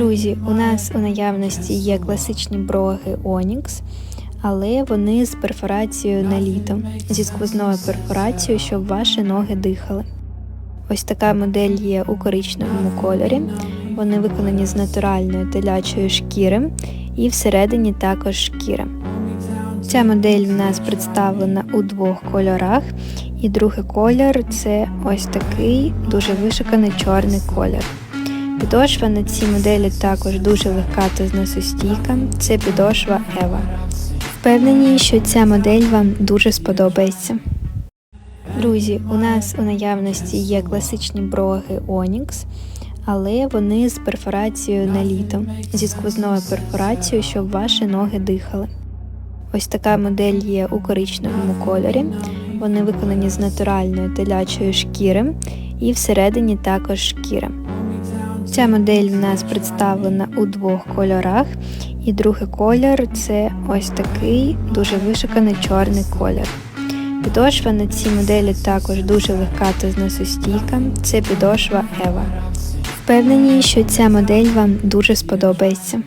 Друзі, у нас у наявності є класичні броги Onyx, але вони з перфорацією на літо, зі сквозною перфорацією, щоб ваші ноги дихали. Ось така модель є у коричневому кольорі. Вони виконані з натуральної телячої шкіри і всередині також шкіра. Ця модель в нас представлена у двох кольорах, і другий колір це ось такий дуже вишуканий чорний колір. Підошва на цій моделі також дуже легка та зносостійка. Це підошва Ева. Впевнені, що ця модель вам дуже сподобається. Друзі, у нас у наявності є класичні броги Onyx, але вони з перфорацією на літо, зі сквозною перфорацією, щоб ваші ноги дихали. Ось така модель є у коричневому кольорі. Вони виконані з натуральної телячої шкіри і всередині також шкіра. Ця модель в нас представлена у двох кольорах, і другий колір це ось такий дуже вишиканий чорний колір. Підошва на цій моделі також дуже легка та зносостійка. Це підошва Ева. Впевнені, що ця модель вам дуже сподобається.